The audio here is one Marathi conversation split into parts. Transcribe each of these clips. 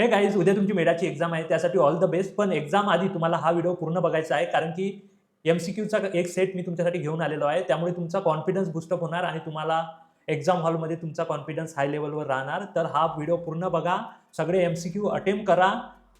हे गाईज उद्या तुमची मेडाची एक्झाम आहे त्यासाठी ऑल द बेस्ट पण एक्झाम आधी तुम्हाला हा व्हिडिओ पूर्ण बघायचा आहे कारण की एम सी क्यूचा एक सेट मी तुमच्यासाठी घेऊन आलेलो आहे. त्यामुळे तुमचा कॉन्फिडन्स बुस्टअप होणार आणि तुम्हाला एक्झाम हॉलमध्ये तुमचा कॉन्फिडन्स हाय लेवलवर राहणार. तर हा व्हिडिओ पूर्ण बघा. सगळे एम सी क्यू अटेम्प्ट करा.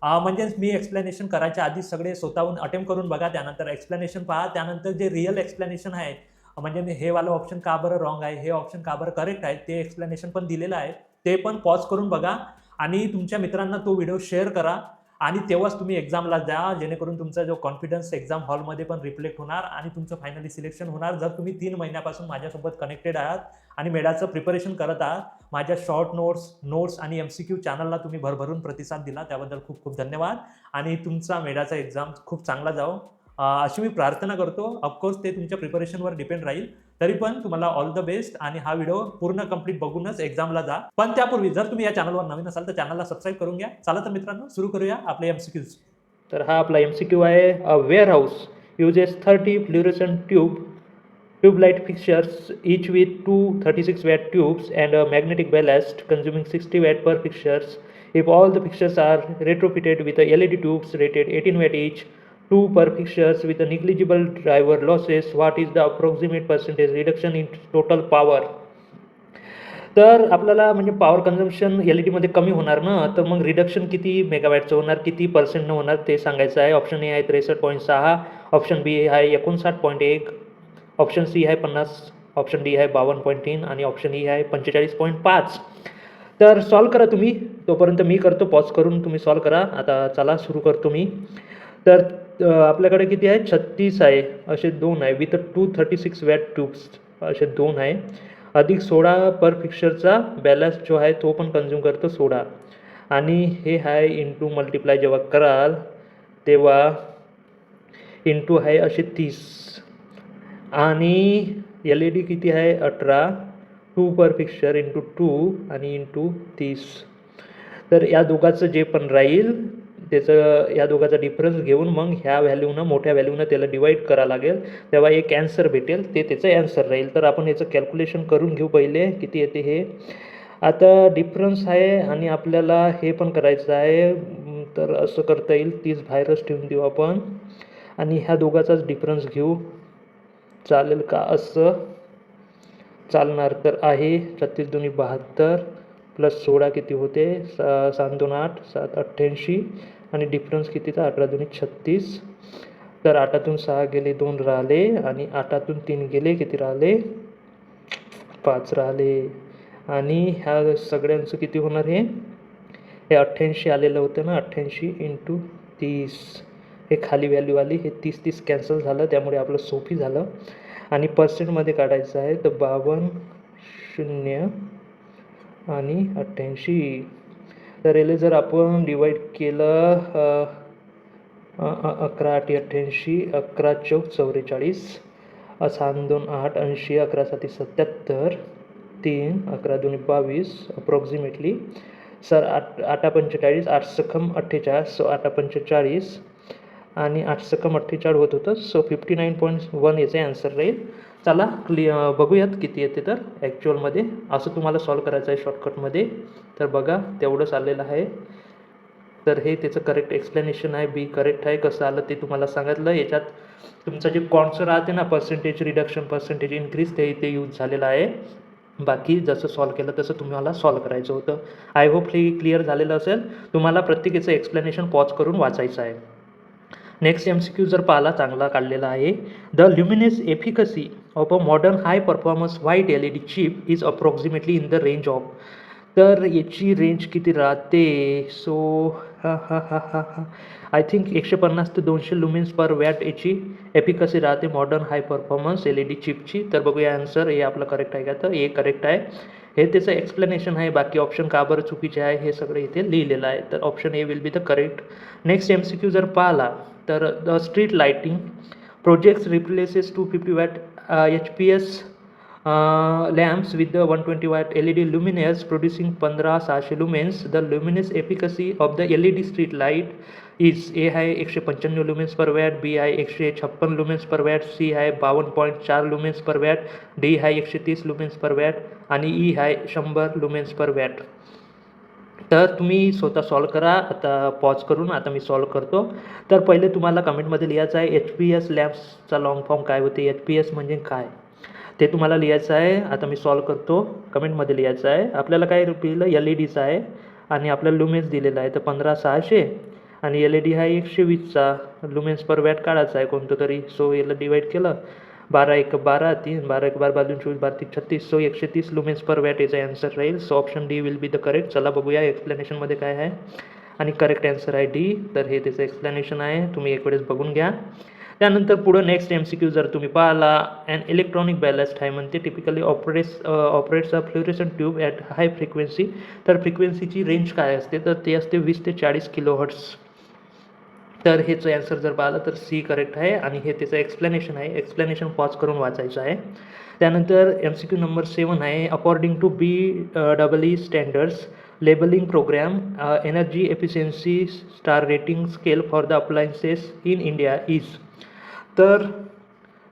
म्हणजेच मी एक्सप्लेनेशन करायच्या आधी सगळे स्वतःहून अटेम्प्ट करून बघा. त्यानंतर एक्सप्लेनेशन पहा. त्यानंतर जे रिअल एक्सप्लेनेशन आहे म्हणजे मी हे वालं ऑप्शन का बरं रॉंग आहे हे ऑप्शन का बरं करेक्ट आहे ते एक्सप्लेनेशन पण दिलेलं आहे. ते पण पॉज करून बघा. आणि तुमच्या मित्रांना तो व्हिडिओ शेअर करा. आणि तेव्हाच तुम्ही एक्झामला जा जेणेकरून तुमचा जो कॉन्फिडन्स एक्झाम हॉलमध्ये पण रिफ्लेक्ट होणार आणि तुमचं फायनली सिलेक्शन होणार. जर तुम्ही तीन महिन्यापासून माझ्यासोबत कनेक्टेड आहात आणि मेडाचं प्रिपरेशन करत आहात माझ्या शॉर्ट नोट्स नोट्स आणि एम सी क्यू चॅनलला तुम्ही भरभरून प्रतिसाद दिला त्याबद्दल खूप खूप धन्यवाद. आणि तुमचा मेडाचा एक्झाम खूप चांगला जावं. अशी मी प्रार्थना करतो. ऑफकोर्स ते तुमच्या प्रिपरेशनवर डिपेंड राहील. तरी पण तुम्हाला ऑल द बेस्ट आणि हा व्हिडिओ पूर्ण कंप्लीट बघूनच एक्झामला जा. पण त्यापूर्वी जर तुम्ही या चॅनलवर नवीन असाल तर चॅनलला सबस्क्राईब करून घ्या. चला तर मित्रांनो सुरू करूया आपले एम सी क्यूज तर हा आपला एम सी क्यू आहे a warehouse uses thirty fluorescent tube tube light fixtures each with two 36 watt tubes and a consuming sixty consuming 60 watt per all the all are fixtures are retrofitted with a led tubes rated 18 watt each two per fixtures with a negligible driver losses. What is the approximate percentage reduction in total power? तर आपल्याला म्हणजे पॉवर कन्झम्पशन एल ई डीमध्ये कमी होणार ना तर मग रिडक्शन किती मेगावॅटचं होणार किती पर्सेंटनं होणार ते सांगायचं आहे. ऑप्शन ए आहे त्रेसष्ट पॉईंट सहा ऑप्शन बी आहे एकोणसाठ पॉईंट एक ऑप्शन सी आहे पन्नास ऑप्शन डी आहे बावन्न पॉईंट तीन आणि ऑप्शन ई e आहे पंचेचाळीस पॉईंट पाच. तर सॉल्व करा तुम्ही. तोपर्यंत मी करतो. पॉज करून तुम्ही सॉल्व करा. आता चला सुरू करतो मी. तर आपल्याकडे किती आहे? छत्तीस आहे. असे दोन आहे. With two thirty six watt tubes असे दोन आहे. अधिक सोळा पर फिक्चरचा बॅलन्स जो आहे तो पण कन्झ्युम करतो सोळा. आणि हे आहे इंटू मल्टिप्लाय जेव्हा कराल तेव्हा इंटू आहे असे तीस. आणि एल ई डी किती आहे? अठरा. Two per fixture into two आणि इंटू तीस. तर या दोघाचं जे पण राहील त्याचं या दोघाचा डिफरन्स घेऊन मग ह्या व्हॅल्यूनं मोठ्या व्हॅल्यूनं त्याला डिवाईड करावं लागेल. तेव्हा एक ॲन्सर भेटेल ते त्याचं ॲन्सर राहील. तर आपण याचं कॅल्क्युलेशन करून घेऊ पहिले किती येते हे. आता डिफरन्स आहे आणि आपल्याला हे पण करायचं आहे. तर असं करता येईल तीच बाहेरच ठेवून देऊ आपण. आणि ह्या दोघाचाच डिफरन्स घेऊ. चालेल का असं? चालणार तर आहे. छत्तीस दोन्ही बहात्तर प्लस सोळा किती होते? सा सात दोन आठ सात अठ्ठ्याऐंशी. आणि डिफरन्स कितीचा अठरा दोन्ही छत्तीस. तर आठातून सहा गेले दोन राहिले. आणि आठातून तीन गेले किती राहिले? पाच राहिले. आणि ह्या सगळ्यांचं किती होणार हे? हे अठ्ठ्याऐंशी आलेलं होतं ना अठ्ठ्याऐंशी इंटू तीस. हे खाली व्हॅल्यू आली हे तीस तीस कॅन्सल झालं त्यामुळे आपलं सोपी झालं. आणि पर्सेंटमध्ये काढायचं आहे तर बावन्न शून्य आणि अठ्ठ्याऐंशी. तर याला जर आपण डिवाईड केलं अकरा आठ अठ्ठ्याऐंशी अकरा चौक चौवेचाळीस सहा दोन आठ ऐंशी अकरा साती सत्याहत्तर तीन अकरा दोन बावीस अप्रॉक्झिमेटली सर आठ आठा पंचेचाळीस आठ सखम अठ्ठेचाळीस सो आठा पंचेचाळीस. आणि आठ सखम अठ्ठेचाळीस होत होतं so fifty nine point one याचे आन्सर राहील. चला क्लि बघूयात किती येते तर ॲक्च्युअलमध्ये असं तुम्हाला सॉल्व करायचं आहे शॉर्टकटमध्ये तर बघा तेवढंच आलेलं आहे. तर हे त्याचं करेक्ट एक्सप्लेनेशन आहे बी करेक्ट आहे कसं आलं ते तुम्हाला सांगितलं. याच्यात तुमचं जे कॉन्सर राहते ना पर्सेंटेज रिडक्शन पर्सेंटेज इन्क्रीज ते इथे यूज झालेलं आहे. बाकी जसं सॉल्व केलं तसं तुम्हाला सॉल्व करायचं होतं. आय होप हे क्लिअर झालेलं असेल. तुम्हाला प्रत्येकीचं एक्सप्लेनेशन पॉज करून वाचायचं आहे. नेक्स्ट एम सी क्यू जर पाहिला चांगला काढलेला आहे. The luminous efficacy of a modern high performance white L E D chip is approximately in the range of तर याची रेंज किती राहते? सो हा हा हा हा हा. आय थिंक एकशे पन्नास ते दोनशे लुमिन्स पर वॅट याची एफिकसी राहते modern high performance L E D चिपची तर बघूया आन्सर हे आपलं करेक्ट आहे का? तर हे करेक्ट आहे. हे त्याचं एक्सप्लेनेशन आहे. बाकी ऑप्शन का बरं चुकीचे आहे हे सगळं इथे लिहिलेलं आहे. तर option A will be the correct next M C Q जर पाहिला तर the street lighting projects replaces two fifty watt H P S lamps with the one twenty watt L E D luminous producing पंधरा सहाशे lumens the luminous efficacy of the L E D street light is A आहे एकशे पंच्याण्णव लुमेन्स पर वॅट बी आहे एकशे छप्पन लुमेन्स पर वॅट सी आहे बावन्न पॉईंट चार लुमेन्स पर वॅट डी आहे एकशे तीस लुमेन्स पर वॅट आणि ई आहे शंभर लुमेन्स पर वॅट तर तुम्ही स्वतः सॉल्व करा. आता पॉज करून आता मी सॉल्व करतो. तर पहिले तुम्हाला कमेंटमध्ये लिहायचं आहे एच पी एस लॅम्प्सचा लॉंग फॉर्म काय होते? एच पी एस म्हणजे काय? ते तुम्हाला लिहायचं आहे. आता मी सॉल्व करतो. कमेंटमध्ये लिहायचं आहे. आपल्याला काय दिलं एल ई डीचं आहे. आणि आपल्याला लुमेन्स दिलेला आहे. तर पंधरा सहाशे. आणि एल ई डी हा एकशे वीसचा. लुमेन्स पर वॅट काढायचा आहे कोणतं तरी. सो याला डिवाईड केलं. बारा एक बारा तीन बारा एक बारा बाजून चोवीस बारा तीस छत्तीस. सो एकशे तीस लुमेन्स पर वॅट याचा आन्सर राहील so option D will be the correct चला बघूया एक्सप्लेनेशनमध्ये काय आहे. आणि करेक्ट आन्सर आहे डी तर हे त्याचं एक्सप्लेनेशन आहे. तुम्ही एक वेळेस बघून घ्या. त्यानंतर पुढं नेक्स्ट एम सी क्यू जर तुम्ही पाहिला अँड इलेक्ट्रॉनिक बॅलस्ट आहे म्हणते. Typically operates operates a fluorescent tube at high frequency तर फ्रिक्वेन्सीची रेंज काय असते? तर ते असते वीस ते चाळीस किलो हर्ट्स तर हेचं ॲन्सर जर पाहिलं तर सी करेक्ट आहे आणि हे त्याचं एक्सप्लेनेशन आहे. एक्सप्लेनेशन पॉज करून वाचायचं आहे. त्यानंतर M C Q number seven आहे. According to B double E standards labelling programme energy efficiency star rating scale for the appliances in India is तर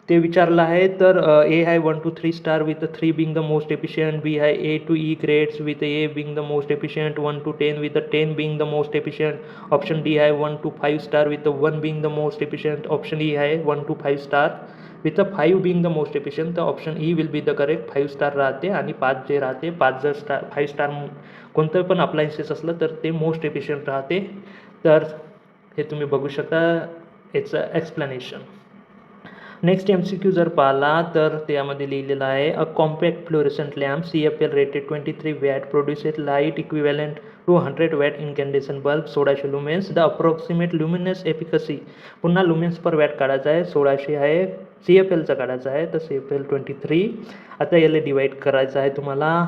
ते विचारलं आहे तर ए आहे one two three star with three being the most efficient B आहे A two E grades with A being the most efficient one two ten with ten being the most efficient option D आहे one two five star with one being the most efficient option E आहे one two five star with five being the most efficient तर option E will be the correct five star राहते आणि पाच जे राहते पाच जर स्टार फाईव्ह स्टार कोणतं पण अप्लायन्सेस असलं तर ते मोस्ट एफिशियंट राहते. तर हे तुम्ही बघू शकता याचं explanation next M C Q जर पाहिला तर त्यामध्ये लिहिलेलं आहे a compact fluorescent lamp C F L rated twenty three watt produces light equivalent to hundred watt incandescent bulb सोळाशे lumens the approximate luminous efficacy पुन्हा लुमेन्स पर वॅट काढायचा आहे सोळाशे आहे. सी एफ एलचा काढायचा आहे तर C F L twenty three आता याला डिवाईड करायचं आहे तुम्हाला.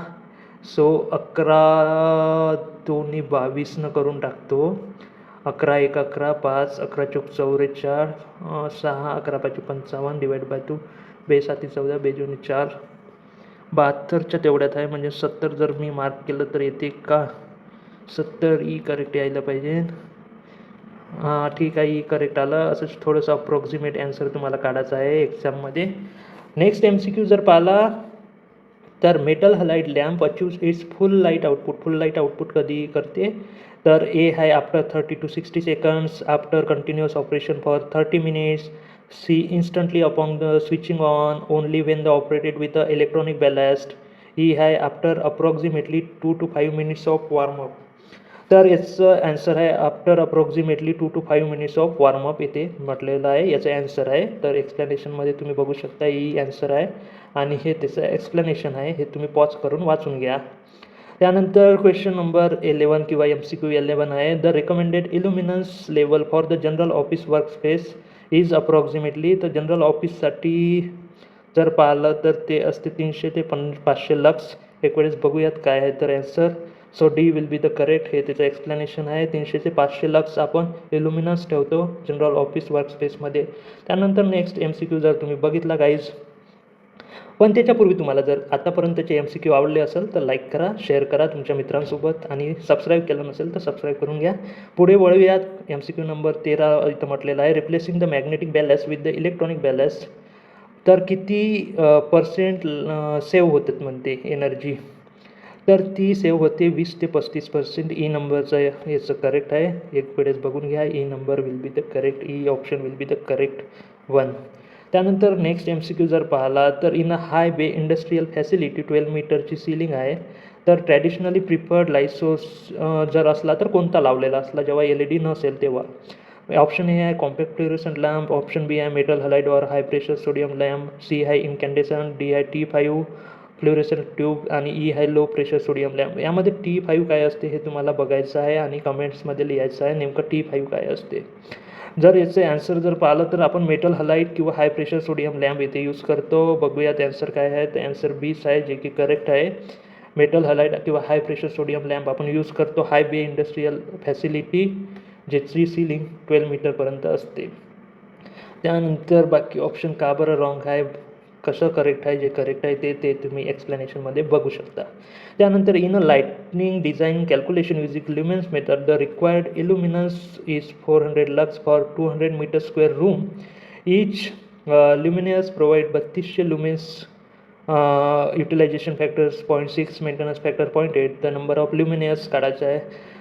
सो अकरा दोन्ही बावीसनं करून टाकतो. अकरा एक अकरा पाच अकरा चौक चौवेचाळ सहा अकरा पाचशे पंचावन्न डिवाइड बाय टू बेसाती चौदा बेजून चार. बहात्तरच्या तेवढ्यात आहे म्हणजे सत्तर जर मी मार्क केलं तर येते का? सत्तर e ई करेक्ट यायला पाहिजे. हां ठीक आहे e ई करेक्ट आलं. असंच थोडंसं अप्रॉक्सिमेट ॲन्सर तुम्हाला काढायचं आहे एक्झाममध्ये नेक्स्ट एम सी क्यू जर पाहिला तर metal halide lamp achieves its full light output full light output कधी करते? तर ए आहे after thirty to sixty seconds after continuous operation for thirty minutes C instantly upon the switching on only when the operated with a electronic ballast ही आहे after approximately two to five minutes of warm up तर याचं ॲन्सर आहे after approximately two to five minutes of warm up इथे म्हटलेलं आहे याचं ॲन्सर आहे. तर एक्सप्लॅनेशनमध्ये तुम्ही बघू शकता ही ॲन्सर आहे. आणि हे त्याचं एक्सप्लेनेशन आहे हे तुम्ही पॉज करून वाचून घ्या. त्यानंतर क्वेश्चन नंबर इलेवन किंवा एम सी क्यू इलेवन आहे. The recommended illuminance level for the general office work space is approximately तर जनरल ऑफिससाठी जर पाहिलं तर ते असते तीनशे ते पन पाचशे लक्स एक वेळेस बघूयात काय आहे तर answer so D will be the correct हे त्याचं एक्सप्लेनेशन आहे. तीनशे ते पाचशे लक्स आपण इल्युमिनन्स ठेवतो जनरल ऑफिस वर्क स्पेसमध्ये त्यानंतर नेक्स्ट एम सी क्यू जर तुम्ही बघितला गाईज पण त्याच्यापूर्वी तुम्हाला जर आतापर्यंतचे एम सी क्यू आवडले असेल तर लाईक करा शेअर करा तुमच्या मित्रांसोबत आणि सबस्क्राईब केलं नसेल तर सबस्क्राईब करून घ्या. पुढे वळूयात. एम सी क्यू नंबर तेरा इथं म्हटलेलं आहे. Replacing the magnetic balance with the electronic balance तर किती पर्सेंट सेव्ह होतात म्हणते एनर्जी तर ती सेव्ह होते वीस ते पस्तीस पर्सेंट ई नंबरचं याचं करेक्ट आहे. एक वेळेस बघून घ्या. E number will be the correct E option will be the correct one त्यानंतर नेक्स्ट एम सी क्यू जर पाहिला तर in a high bay industrial facility twelve मीटरची सिलिंग आहे. तर ट्रॅडिशनली प्रिफर्ड लाइट सोर्स जर असला तर कोणता लावलेला असला? जेव्हा एल ई डी नसेल तेव्हा. ऑप्शन ए आहे compact fluorescent lamp option B आहे metal halide or high pressure sodium lamp C आहे इनकॅन्डेसन डी आहे टी फाईव्ह फ्लोरेसन ट्यूब आणि E high low pressure sodium lamp यामध्ये टी फाईव्ह काय असते हे तुम्हाला बघायचं आहे आणि कमेंट्समध्ये लिहायचं आहे. नेमकं टी फाईव्ह काय असते? जर याचं ॲन्सर जर पाहिलं तर आपण मेटल हलाईट किंवा हाय प्रेशर सोडियम लॅम्प इथे यूज करतो. बघूयात ॲन्सर काय आहे. तर ॲन्सर बीस आहे जे की करेक्ट आहे. मेटल हलाईट किंवा हाय प्रेशर सोडियम लॅम्प आपण यूज करतो. हाय बे इंडस्ट्रीयल फॅसिलिटी ज्याची सिलिंग ट्वेल्व मीटरपर्यंत असते. त्यानंतर बाकी ऑप्शन का बरं रॉंग आहे? कसं करेक्ट आहे जे करेक्ट आहे ते ते तुम्ही एक्सप्लेनेशनमध्ये बघू शकता. त्यानंतर in a lighting design calculation using lumens method the required illuminance is four hundred lux for two hundred metre square room each luminous provide बत्तीसशे lumens utilization factors point six maintenance factor point eight the number of luminous काढायचा आहे.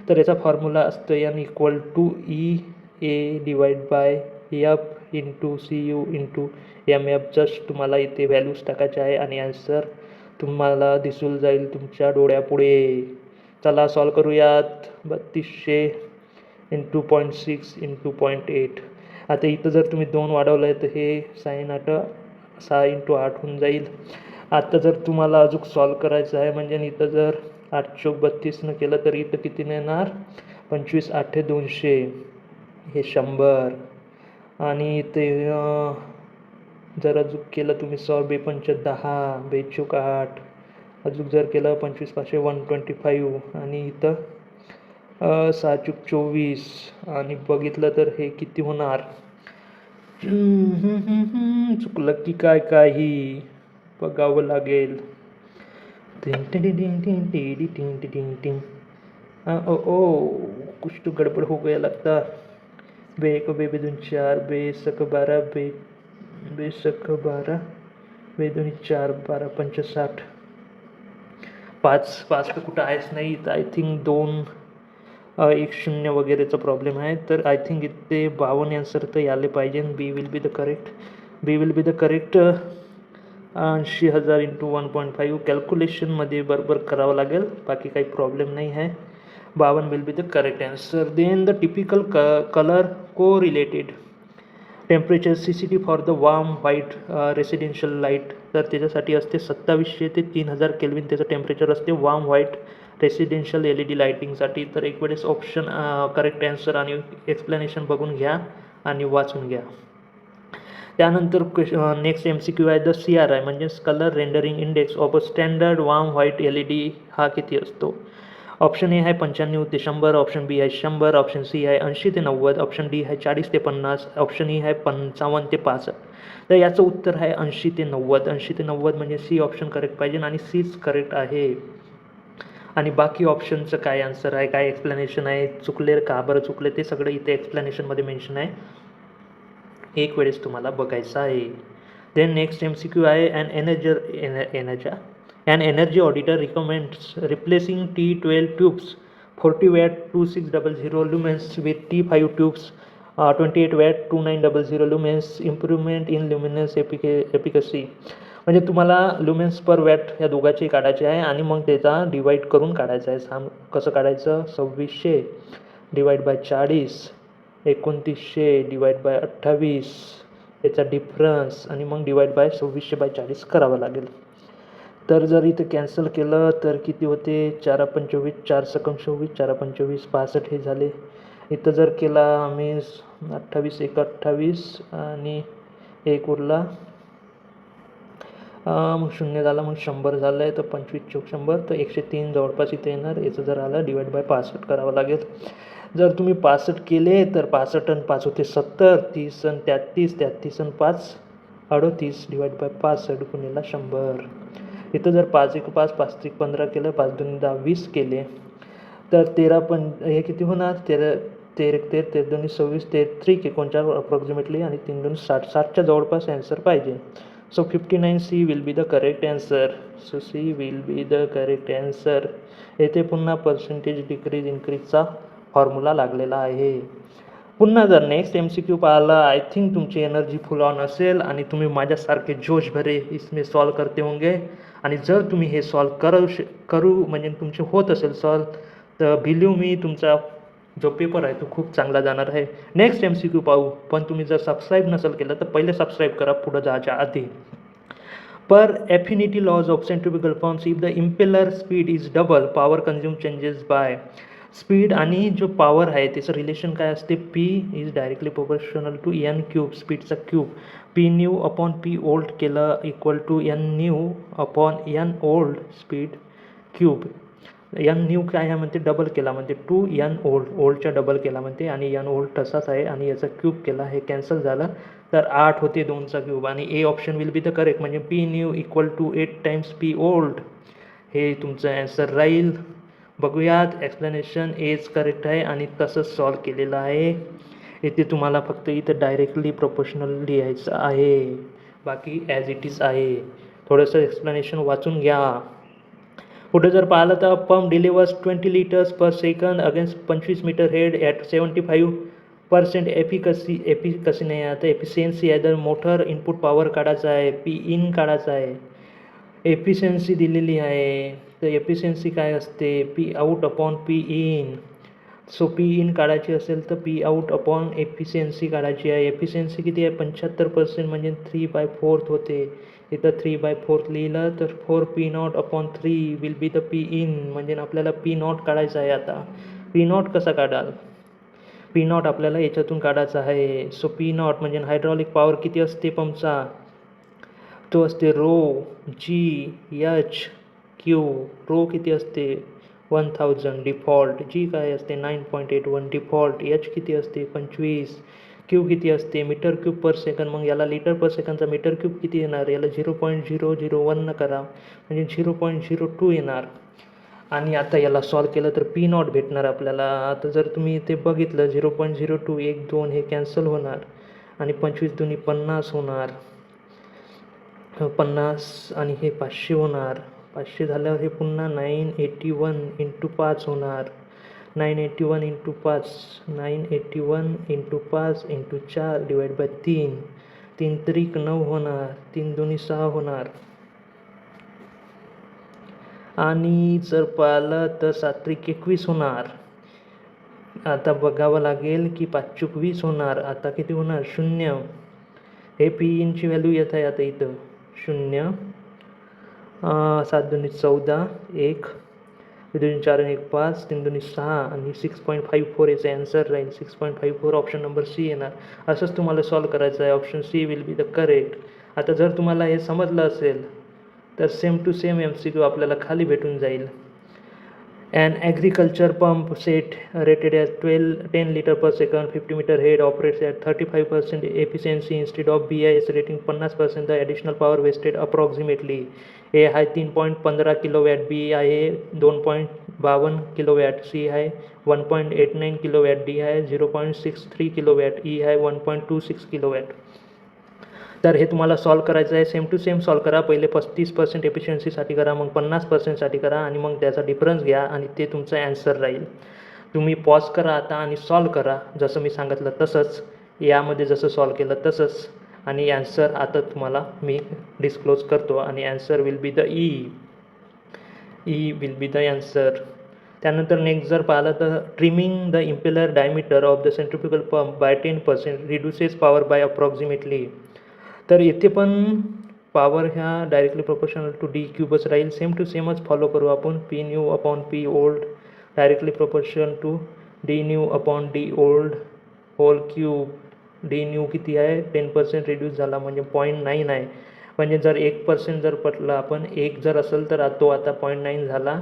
तर याचा फॉर्म्युला असतो N equal to E A divide by F into C U into M F just तुम्हाला इथे व्हॅल्यूज टाकायचे आहे आणि आन्सर तुम्हाला दिसून जाईल तुमच्या डोळ्यापुढे. चला सॉल्व करूयात. बत्तीसशे into point six into point eight आता इथं जर तुम्ही दोन वाढवलं आहे तर हे साईन आठ सहा इंटू आठ होऊन जाईल. आता जर तुम्हाला अजून सॉल्व करायचं आहे म्हणजे इथं जर आठ चौक बत्तीसनं केलं तर इथं किती येणार? पंचवीस आठे दोनशे. हे शंभर. आणि ते जर अचूक केलं तुम्ही सॉ बेपंच दहा बेचूक आठ अजून जर केलं पंचवीस पाचशे वन ट्वेंटी फाईव्ह आणि इथं सहा चूक चोवीस आणि बघितलं तर हे किती होणार? चुकलं की काय काही? बघावं लागेल. ओ ओ कुछ तो गडबड हो गया लगता. बे एक बे बे दोन चार बे सक बारा बे बे सक बारा बे दोन्ही चार बारा पंच साठ पाच पाच तर कुठं आहेच नाही. तर आय थिंक दोन एक शून्य वगैरेचा प्रॉब्लेम आहे. तर आय थिंक इथे बावन्न आन्सर तर यायला पाहिजे. B will be the correct B will be the correct ऐंशी हजार इंटू वन पॉईंट फाईव्ह कॅल्क्युलेशनमध्ये बरोबर करावं लागेल. बाकी काही प्रॉब्लेम नाही आहे. बावन will be the correct answer then the typical क colour correlated temperature C C T for the warm white residential light तर त्याच्यासाठी असते सत्तावीसशे ते तीन हजार केल्विन त्याचं टेम्परेचर असते warm white residential L E D लाईटिंगसाठी तर एक वेळेस ऑप्शन करेक्ट ॲन्सर आणि एक्सप्लेनेशन बघून घ्या आणि वाचून घ्या. त्यानंतर नेक्स्ट एम सी क्यू आहे द सी आर आय म्हणजेच colour rendering index of a standard warm white L E D हा किती असतो? ऑप्शन ए आहे पंच्याण्णव ते शंभर ऑप्शन बी आहे शंभर ऑप्शन सी आहे ऐंशी ते नव्वद ऑप्शन डी आहे चाळीस ते पन्नास ऑप्शन ई आहे पंचावन्न ते पासष्ट. तर याचं उत्तर आहे ऐंशी ते नव्वद. ऐंशी ते नव्वद म्हणजे सी ऑप्शन करेक्ट पाहिजे आणि सीच करेक्ट आहे. आणि बाकी ऑप्शनचं काय आन्सर आहे काय एक्सप्लेनेशन आहे चुकले का बरं चुकले ते सगळं इथे एक्सप्लेनेशनमध्ये मेन्शन आहे. एक वेळेस तुम्हाला बघायचं आहे. Then next M C Q आहे and energy an energy An energy auditor recommends replacing T12 tubes 40 watt 2600 lumens with T5 tubes uh, 28 watt 2900 lumens improvement in एपिके efficacy. म्हणजे तुम्हाला लुमेन्स पर वॅट या दोघाची काढायची आहे आणि मग त्याचा डिवाईड करून काढायचा आहे. साम कसं काढायचं? सव्वीसशे डिवाईड बाय चाळीस एकोणतीसशे डिवाईड बाय अठ्ठावीस याचा डिफरन्स आणि मग डिवाईड बाय सव्वीसशे बाय चाळीस करावं लागेल. तर जर इथं कॅन्सल केलं तर किती होते? चार पंचवीस चार सकम चोवीस चार पंचवीस पासष्ट हे झाले. इथं जर केला आम्ही अठ्ठावीस एक अठ्ठावीस आणि एक उरला. मग शून्य झाला मग शंभर झालं आहे तर पंचवीस चौक शंभर तर एकशे तीन जवळपास इथे येणार. याचं जर आलं डिवाईड बाय पासष्ट करावं लागेल. जर तुम्ही पासष्ट केले तर पासष्ट आणि पाच होते सत्तर तीस आणि तेहतीस तेहतीस आणि पाच अडोतीस डिवाईड बाय पासष्ट गुणेला शंभर. इथं जर पाच एक पाच पाच एक पंधरा केलं पाच दोन दहा वीस केले तर तेरा पण हे किती होणार? तेरा तेर एक तेर तेर दोन्ही सव्वीस तेर त्रिक एकोणचाळ अप्रॉक्सिमेटली आणि तीन दोन साठ साठच्या जवळपास ॲन्सर पाहिजे. So fifty nine C will be the correct answer so C will be the correct answer येथे पुन्हा पर्सेंटेज डिक्रीज इन्क्रीजचा फॉर्म्युला लागलेला आहे. पुन्हा जर नेक्स्ट एम सी क्यू पाहिला आय थिंक तुमची एनर्जी फुल ऑन असेल आणि तुम्ही माझ्यासारखे जोश भरे इसमें सॉल्व करते होंगे. आणि जर तुम्ही हे सॉल्व करू श करू म्हणजे तुमचे होत असेल सॉल्व तर बिलीव मी तुमचा जो पेपर आहे तो खूप चांगला जाणार आहे. नेक्स्ट एम सी क्यू पाहू. पण तुम्ही जर सबस्क्राईब नसेल केलं तर पहिले सबस्क्राईब करा पुढं जायच्या आधी. Per affinity laws of centrifugal forms if the impeller speed is double power consume changes by speed आणि जो पॉवर आहे त्याचं रिलेशन काय असते? P is directly proportional to N cube स्पीडचा cube P new upon P old केलं equal to N new upon N old speed cube. N new काय आहे म्हणते? डबल केला म्हणते. Two N old. ओल्डच्या डबल केला म्हणते आणि एन ओल्ड तसाच आहे आणि याचा क्यूब केला हे कॅन्सल झालं. तर आठ होते दोनचा क्यूब आणि A option will be the correct म्हणजे P new equal to eight times P old हे तुमचं ॲन्सर राहील. बघूयात. एक्सप्लेनेशन एज करेक्ट आहे आणि तसंच सॉल्व केलेलं आहे. इथे तुम्हाला फक्त इथं डायरेक्टली प्रोफेशनल लिहायचं आहे. बाकी ॲज इट इज आहे. थोडंसं एक्सप्लेनेशन वाचून घ्या. पुढे जर पाहिलं तर pump delivers twenty litres per second against पंचवीस metre head at seventy five percent efficacy efficacy नाही आहे. आता एफिशियन्सी आहे तर मोटर इनपुट पॉवर काढायचा आहे पी इन काढायचा आहे. एफिशियन्सी दिलेली आहे. तर एफिशियन्सी काय असते? P out upon P in so P in काढायची असेल तर पी आऊट अपॉन एफिशियन्सी काढायची आहे. एफिशियन्सी किती आहे? पंच्याहत्तर पर्सेंट म्हणजे थ्री बाय फोर्थ होते. इथं थ्री बाय फोर्थ लिहिलं तर four P not upon three will be the P in म्हणजे आपल्याला पी नॉट काढायचं आहे आता. पी नॉट कसा काढाल? पी नॉट आपल्याला याच्यातून काढायचा आहे. सो पी नॉट म्हणजे हायड्रॉलिक पॉवर किती असते पंपचा? तो असते rho G H Q rho किती असते? वन थाउजंड डिफॉल्ट जी काय असते? Nine point eight one default H किती असते? पंचवीस. क्यू किती असते? मीटर क्यूब पर सेकंड मग याला लिटर पर सेकंडचा मीटर क्यूब किती येणार? याला झिरो पॉईंट झिरो झिरो वननं करा. म्हणजे झिरो पॉईंट झिरो टू येणार. आणि आता याला सॉल्व केलं तर पी नॉट भेटणार आपल्याला. आता जर तुम्ही ते बघितलं झिरो पॉईंट झिरो टू एक दोन हे कॅन्सल होणार. आणि पंचवीस दोन्ही पन्नास होणार. पन्नास आणि हे पाचशे होणार. पाचशे झाल्यावर हे पुन्हा नाईन एटी वन इंटू पाच होणार. नाईन एटी वन इंटू पाच नाईन एटी वन इंटू पाच इंटू चार डिवाईड बाय तीन. तीन त्रिक नऊ होणार. तीन दोन्ही सहा होणार. आणि जर पाहिलं तर सात्रिक एकवीस होणार. आता बघावं लागेल की पाचशुक वीस होणार. आता किती होणार? शून्य. हे पी इनची व्हॅल्यू येत आहे आता इथं. शून्य. सात दोन्ही चौदा एक दोन चार आणि एक पाच तीन दोन्ही सहा आणि सिक्स पॉईंट फाईव्ह फोर याचा ॲन्सर राहील. Six point five four option number C येणार. असंच तुम्हाला सॉल्व करायचं आहे. Option C will be the correct आता जर तुम्हाला हे समजलं असेल तर same to same M C Q आपल्याला खाली भेटून जाईल. An agriculture pump set rated at 12 10 liter per second 50 meter head operates at 35% efficiency instead of BIS rating 50% the additional power wasted approximately A आहे तीन पॉईंट पंधरा किलोवॅट बी आहे दोन पॉईंट बावन्न किलोवॅट सी आहे one point eight nine kilowatt D आहे zero point six three kilowatt E आहे one point two six kilowatt तर हे तुम्हाला सॉल्व करायचं आहे. सेम टू सेम सॉल्व करा. पहिले पस्तीस पर्सेंट एफिशियन्सीसाठी करा मग पन्नास पर्सेंटसाठी करा आणि मग त्याचा डिफरन्स घ्या आणि ते तुमचं ॲन्सर राहील. तुम्ही पॉज करा आता आणि सॉल्व करा. जसं मी सांगितलं तसंच. यामध्ये जसं सॉल्व केलं तसंच. आणि ॲन्सर आता तुम्हाला मी डिस्क्लोज करतो आणि answer will be the E E will be the answer त्यानंतर नेक्स्ट जर पाहिलं तर trimming the impeller diameter of the centrifugal pump by ten percent reduces power by approximately तर येथे पण पॉवर ह्या डायरेक्टली प्रोपोर्शनल टू डी क्यूबच राहील. सेम टू सेमच फॉलो करू आपण. P new upon P old directly proportion to D new upon D old whole cube D new किती आहे? टेन पर्सेंट रिड्यूस झाला म्हणजे पॉईंट नाईन आहे. म्हणजे जर एक पर्सेंट जर पटला आपण एक जर असेल तर तो आता पॉईंट नाईन झाला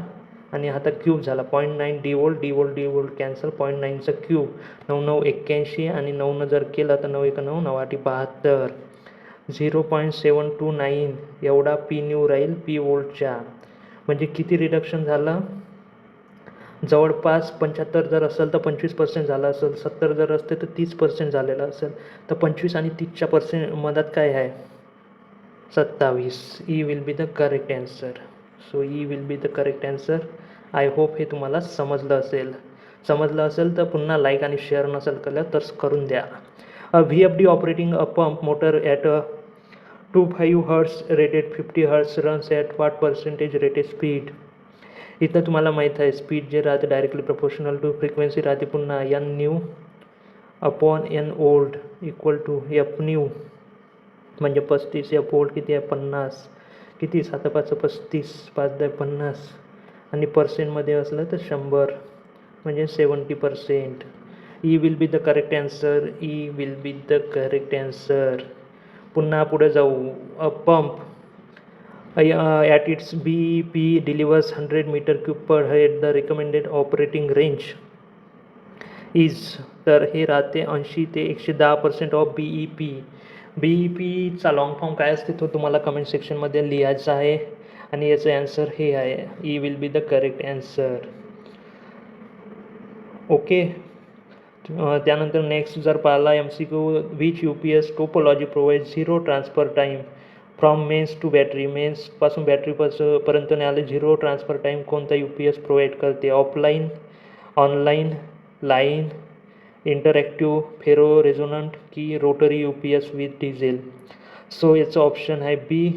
आणि आता क्यूब झाला. Point nine D old D old D old cancel point नाईनचं cube नऊ नऊ एक्क्याऐंशी आणि नऊनं जर केलं तर नऊ एक नऊ नऊ आठी बहात्तर. Zero point seven two nine एवढा पी न्यू राहील पी वोल्टच्या म्हणजे किती रिडक्शन झालं? जवळपास पंच्याहत्तर जर असेल तर पंचवीस पर्सेंट झालं असेल सत्तर जर असते तर तीस पर्सेंट झालेलं असेल तर पंचवीस आणि तीसच्या पर्सेंट मधात काय आहे? सत्तावीस. E will be the correct answer so E will be the correct answer I hope हे तुम्हाला समजलं असेल. समजलं असेल तर पुन्हा लाईक आणि शेअर नसेल केलं तर करून द्या. V F D operating a pump motor at a two five hertz rated fifty hertz runs at what percentage rated speed इथं तुम्हाला माहीत आहे स्पीड जे राहते डायरेक्टली प्रपोर्शनल टू फ्रिक्वेन्सी राहते पुन्हा N new upon N old equal to F new म्हणजे पस्तीस एफ ओल्ड किती आहे? पन्नास. किती? सात पाच पस्तीस. पाच दहा पन्नास. आणि पर्सेंटमध्ये असलं तर शंभर. म्हणजे seventy percent E will be the correct answer E will be the correct answer पुन्हा पुढे जाऊ. Pump. At its B P delivers hundred metre cube per head the recommended operating range is तर हे राहते ऐंशी ते एकशे दहा percent of B E P B E पीचा लॉंग फॉर्म काय असते तो तुम्हाला कमेंट सेक्शनमध्ये लिहायचा आहे. आणि याचं ॲन्सर हे आहे. E will be the correct answer okay त्यानंतर नेक्स्ट जर पाहिला M C Q which U P S topology provide zero transfer time from mains to battery मेन्सपासून बॅटरीपास पर्यंत आले झिरो ट्रान्सफर टाईम कोणता यू पी एस प्रोव्हाइड करते? Offline online line interactive ferro resonant की rotary U P S with diesel so याचं ऑप्शन आहे B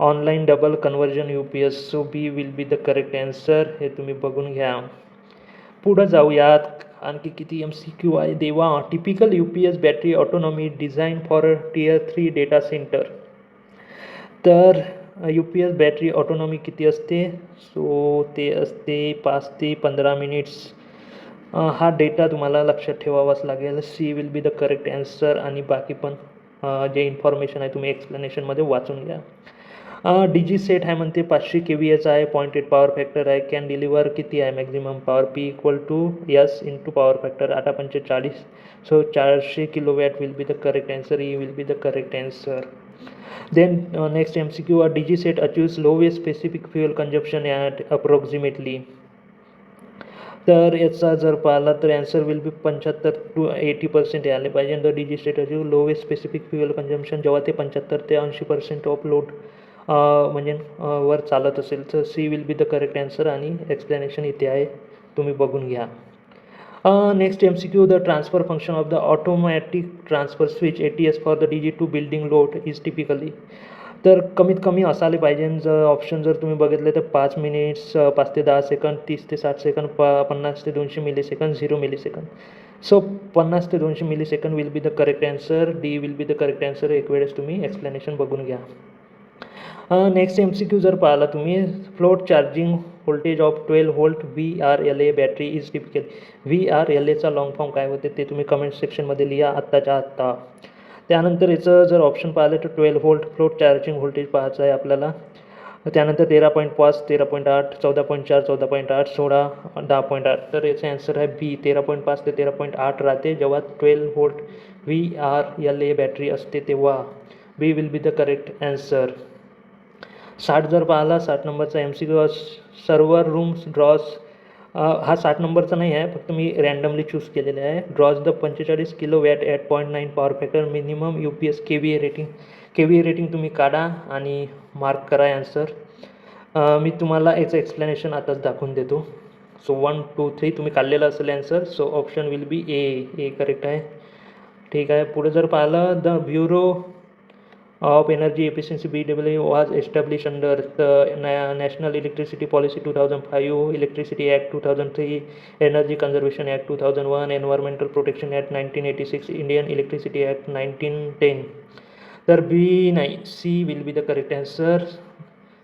online double conversion U P S so B will be the correct answer हे तुम्ही बघून घ्या. पुढं जाऊयात. आणखी किती एम सी क्यू आहे? देवा typical U P S battery autonomy design for tier three data centre तर U P S battery autonomy किती असते? सो ते असते पाच ते पंधरा मिनिट्स हा डेटा तुम्हाला लक्षात ठेवावाच लागेल. C will be the correct answer आणि बाकी पण जे इन्फॉर्मेशन आहे तुम्ही एक्सप्लेनेशनमध्ये वाचून घ्या. डी जी सेट आहे म्हणते पाचशे के व्ही एचा आहे पॉईंटेड पॉवर फॅक्टर आहे कॅन डिलिव्हर किती आहे maximum power P equal to S into power factor आता पंचेचाळीस सो चारशे kilo watt will be the correct answer E will be the correct answer then next M C Q are D G set achieves lowest specific fuel consumption at approximately तर याचा जर पाहिला तर ॲन्सर विल बी पंच्याहत्तर टू एटी पर्सेंट आले पाहिजे. The D G set achieve lowest specific fuel consumption जेव्हा ते पंच्याहत्तर ते ऐंशी पर्सेंट ऑफ लोड म्हणजे वर चालत असेल तर C will be the correct answer आणि एक्सप्लेनेशन इथे आहे. तुम्ही बघून घ्या. Next M C Q the transfer function of the automatic transfer switch A T S for the D G to building load is typically तर कमीत कमी असायला पाहिजे. जर ऑप्शन जर तुम्ही बघितले तर पाच मिनिट्स पाच ते दहा सेकंद तीस ते साठ सेकंद प पन्नास ते दोनशे millisecond zero millisecond so पन्नास ते दोनशे millisecond will be the correct answer D will be the correct answer एक वेळेस तुम्ही एक्सप्लेनेशन बघून घ्या. नेक्स्ट एम सी क्यू जर पाहिला तुम्ही float charging voltage of twelve volt V R L A battery is typical V R L एचा लॉंग फॉर्म काय होते ते तुम्ही कमेंट सेक्शनमध्ये लिहा आत्ताच्या आत्ता. त्यानंतर याचं जर ऑप्शन पाहिलं तर twelve volt float charging voltage पाहायचं आहे आपल्याला. त्यानंतर तेरा पॉईंट पाच तेरा पॉईंट आठ चौदा पॉईंट चार चौदा पॉईंट आठ सोळा दहा पॉईंट आठ. तर याचं ॲन्सर आहे बी तेरा पॉईंट पाच ते तेरा पॉईंट आठ राहते. जेव्हा twelve volt V R L A battery असते तेव्हा. B will be the correct answer साठ जर पाहिला साठ नंबरचा M C Q server rooms draws हा साठ नंबरचा नाही आहे फक्त मी रँडमली चूज केलेले आहे. ड्रॉज द पंचेचाळीस kilowatt at point nine power factor minimum U P S K V A rating K V A rating तुम्ही काढा आणि मार्क करा ॲन्सर मी तुम्हाला याचं एक्सप्लेनेशन आताच दाखवून देतो. सो वन टू थ्री तुम्ही काढलेलं असेल answer so option will be A A correct आहे. ठीक आहे. पुढे जर पाहिलं the bureau of energy efficiency BWA was established under the Na- National Electricity Policy 2005, Electricity Act 2003, Energy Conservation Act 2001, Environmental Protection Act 1986, Indian Electricity Act 1910. तर बी नाही C will be the correct answer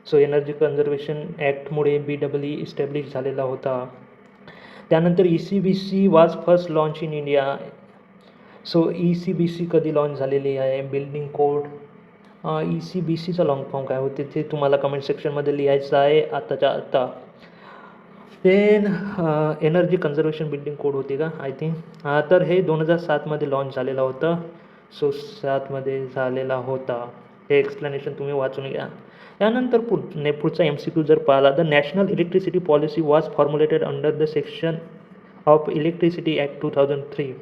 so energy conservation ॲक्टमुळे B W establish झालेला होता त्यानंतर E C B C was first launch in India so E C B C कधी लॉन्च झालेली आहे building code E C B सीचा लॉन्ग फॉर्म काय होते ते तुम्हाला कमेंट सेक्शनमध्ये लिहायचं आहे. आत्ताच्या आत्ता then energy conservation building code होती का? आय थिंक तर हे दोन हजार सातमध्ये लॉन्च झालेलं होतं. सो सातमध्ये झालेला होता. हे एक्सप्लेनेशन तुम्ही वाचून घ्या. त्यानंतर पुढ ने पुढचा एम सी क्यू जर पाहिला the national electricity policy was formulated under the section of electricity act two thousand three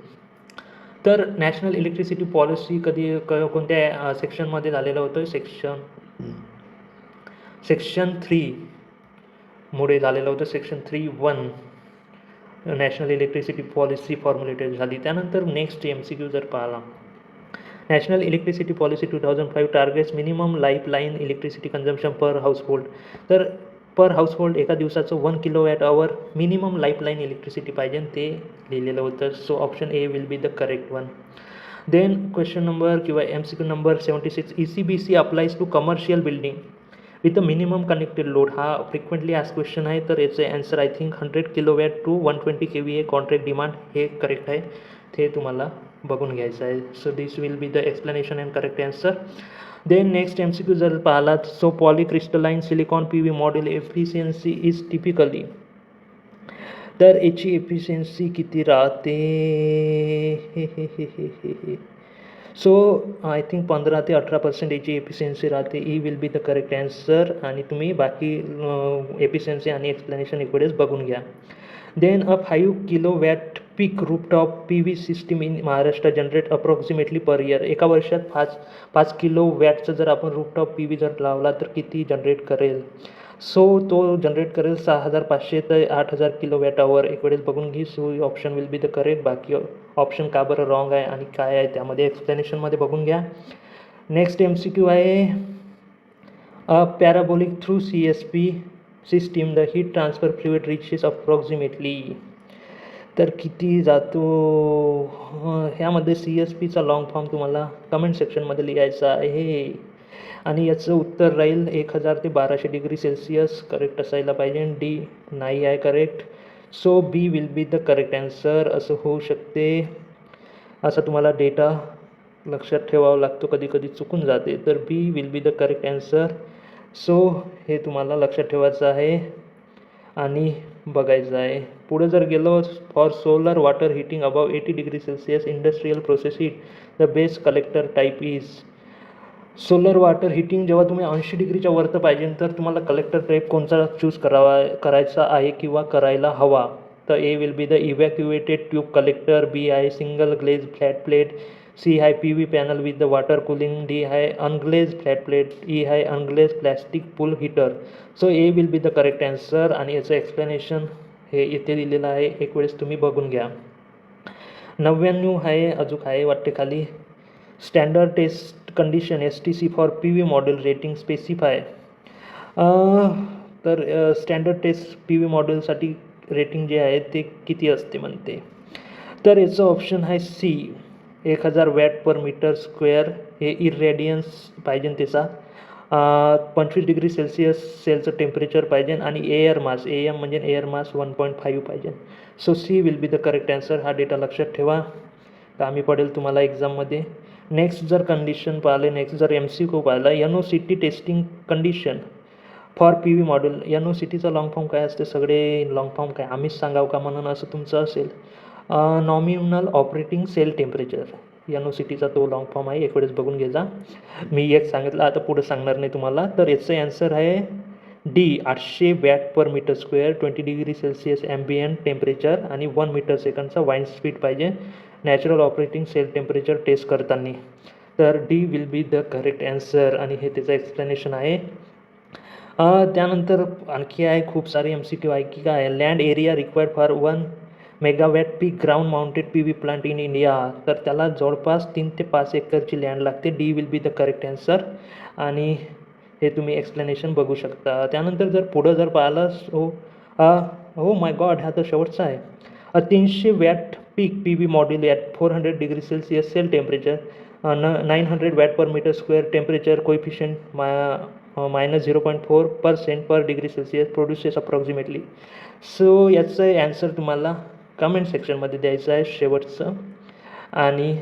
तर नॅशनल इलेक्ट्रिसिटी पॉलिसी कधी क कोणत्या सेक्शनमध्ये झालेलं होतं? सेक्शन सेक्शन थ्री मुळे झालेलं होतं. Section three one national electricity policy formulated झाली. त्यानंतर नेक्स्ट एम सी क्यू जर पाहिला. National electricity policy two thousand five targets minimum lifeline electricity consumption per household तर पर हाऊसहोल्ड एका दिवसाचं one kilowatt hour minimum lifeline electricity पाहिजे ते लिहिलेलं होतं. So option A will be the correct one then question number किंवा M C Q number seventy six E C B C applies to commercial building with a minimum connected load हा फ्रिक्वेंटली आज क्वेश्चन आहे तर याचं answer I think hundred kilowatt to one twenty K V A contract demand हे करेक्ट आहे. ते तुम्हाला बघून घ्यायचं आहे. So this will be the explanation and correct answer then next M C Q जर पाहिलात so polycrystalline silicon P V model efficiency is typically तर याची एफिशियन्सी किती राहते? हे हे हे हे हे हे. सो आय थिंक पंधरा ते अठरा पर्सेंट याची एफिशियन्सी राहते. E will be the correct answer आणि तुम्ही बाकी एफिशियन्सी आणि एक्सप्लेनेशन एक बघून घ्या. Then a five kilowatt peak rooftop P V system in Maharashtra generate approximately per year एका वर्षात पाच पाच किलो वॅटचं जर आपण रूपटॉप पी व्ही जर लावला तर किती जनरेट करेल? सो तो जनरेट करेल सहा हजार पाचशे ते आठ हजार किलो वॅट आवर एक वेळेस बघून घे so option will be the correct बाकी ऑप्शन का बरं रॉंग आहे आणि काय आहे त्यामध्ये एक्सप्लेनेशनमध्ये बघून घ्या. नेक्स्ट एम सी क्यू आहे. A parabolic through C S P system the heat transfer fluid reaches approximately तर किती जातो? ह्यामध्ये सी एस पीचा लाँग फॉर्म तुम्हाला कमेंट सेक्शनमध्ये लिहायचा आहे. आणि याचं उत्तर राहील एक हजार ते बाराशे डिग्री सेल्सिअस करेक्ट असायला पाहिजे. डी नाही आहे correct so B will be the correct answer असं होऊ शकते. असा तुम्हाला डेटा लक्षात ठेवावा लागतो. कधी कधी चुकून जाते. तर B will be the correct answer so हे तुम्हाला लक्षात ठेवायचं आहे. आणि बघायचं आहे. पुढे जर गेलो for solar water heating above eighty degree celsius industrial process heat the best collector type is solar water heating जेव्हा तुम्ही ऐंशी डिग्रीच्या वरतं पाहिजे तर तुम्हाला कलेक्टर टाईप कोणता चूज करावा करायचा आहे किंवा करायला हवा? तर A will be the evacuated tube collector B आहे single glaze flat plate C आहे P V panel with the water cooling D आहे अनग्लेज फ्लॅट प्लेट ई आहे unglaze plastic pool heater so A will be the correct answer आणि याचं एक्सप्लेनेशन हे इथे दिलेलं आहे. एक वेळेस तुम्ही बघून घ्या. नव्याण्णव आहे अजून आहे वाटते खाली. Standard test condition S T C for P V model rating specify तर स्टँडर्ड टेस्ट पी व्ही मॉडेलसाठी रेटिंग जे आहे ते किती असते म्हणते. तर याचं ऑप्शन आहे सी एक हजार वॅट पर मीटर स्क्वेअर हे इरेडियन्स पाहिजे त्याचा. पंचवीस डिग्री सेल्सिअस सेलचं टेम्परेचर पाहिजे आणि एअर मास ए एम म्हणजे air mass one point five पाहिजे so C will be the correct answer हा डेटा लक्षात ठेवा. कामी पडेल तुम्हाला एक्झाममध्ये नेक्स्ट जर कंडिशन पाहिले नेक्स्ट जर एम सी क्यू पाहिला N O C T testing condition for P V model N O C टीचा लॉंग फॉर्म काय असते? सगळे लॉंग फॉर्म काय? आम्हीच सांगावं का म्हणून असं तुमचं असेल. नॉमिनल ऑपरेटिंग सेल टेम्परेचर यानो सिटीचा तो लॉंग फॉर्म आहे. एक वेळेस बघून घ्यायचा मी एक सांगितलं. आता पुढे सांगणार नाही तुम्हाला. तर याचं ॲन्सर आहे डी आठशे watt per metre square twenty degree celsius ambient temperature आणि वन मीटर सेकंडचा वाईन स्पीड पाहिजे. Natural operating cell temperature test करताना. तर D will be the correct answer आणि हे त्याचं एक्सप्लेनेशन आहे. त्यानंतर आणखी आहे खूप सारे एम सी क्यू आहे की काय? Land area required for one megawatt peak ground mounted P V plant in India तर त्याला जवळपास तीन ते पाच एकरची लँड लागते. D will be the correct answer आणि हे तुम्ही एक्सप्लेनेशन बघू शकता. त्यानंतर जर पुढं जर पाहिलं सो हो माय गॉड हा तर शेवटचा आहे. अ तीनशे watt peak P V module at four hundred degree celsius cell temperature न nine hundred watt per metre square temperature coefficient मा minus zero point four percent per degree celsius produces approximately so याचं ॲन्सर तुम्हाला कमेंट सेक्शनमध्ये द्यायचं आहे शेवटचं. आणि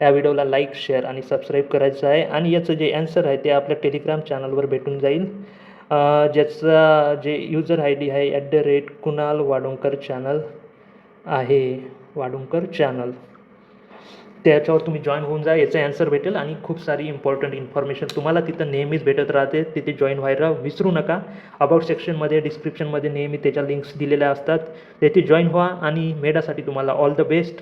या व्हिडिओला लाईक शेअर आणि सबस्क्राईब करायचं आहे. आणि याचं जे ॲन्सर आहे ते आपल्या टेलिग्राम चॅनलवर भेटून जाईल. ज्याचा जे युजर आय डी आहे at the rate Kunal Wadunkar channel आहे. वाडुंकर चॅनल त्याच्यावर तुम्ही जॉईन होऊन जा याचं ॲन्सर भेटेल आणि खूप सारी इम्पॉर्टंट इन्फॉर्मेशन तुम्हाला तिथं नेहमीच भेटत राहते. तिथे जॉईन व्हायला विसरू नका. अबाउट सेक्शनमध्ये डिस्क्रिप्शनमध्ये नेहमी त्याच्या लिंक्स दिलेल्या असतात. त्याची जॉईन व्हा आणि मेडासाठी तुम्हाला ऑल द बेस्ट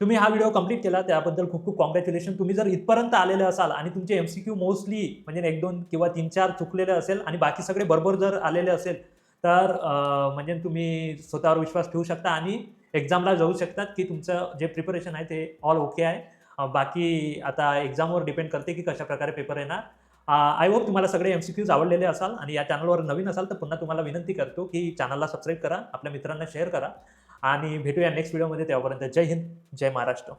तुम्ही हा व्हिडिओ कंप्लीट केला त्याबद्दल खूप खूप कॉंग्रॅच्युलेशन तुम्ही जर इथपर्यंत आलेले असाल आणि तुमचे एम सी क्यू मोस्टली म्हणजे एक दोन किंवा तीन चार चुकलेले असेल आणि बाकी सगळे बरोबर जर आलेले असेल तर म्हणजे तुम्ही स्वतःवर विश्वास ठेवू शकता आणि एक्झामला जाऊ शकतात की तुमचं जे प्रिपरेशन आहे ते ऑल ओके आहे. बाकी आता एक्झामवर डिपेंड करते की कशा प्रकारे पेपर येणार आय होप तुम्हाला सगळे एम सी क्यूज आवडलेले असाल आणि या चॅनलवर नवीन असाल तर पुन्हा तुम्हाला विनंती करतो की चॅनलला सबस्क्राईब करा आपल्या मित्रांना शेअर करा. आणि भेटूया नेक्स्ट व्हिडिओमध्ये तेव्हापर्यंत जय हिंद जय महाराष्ट्र.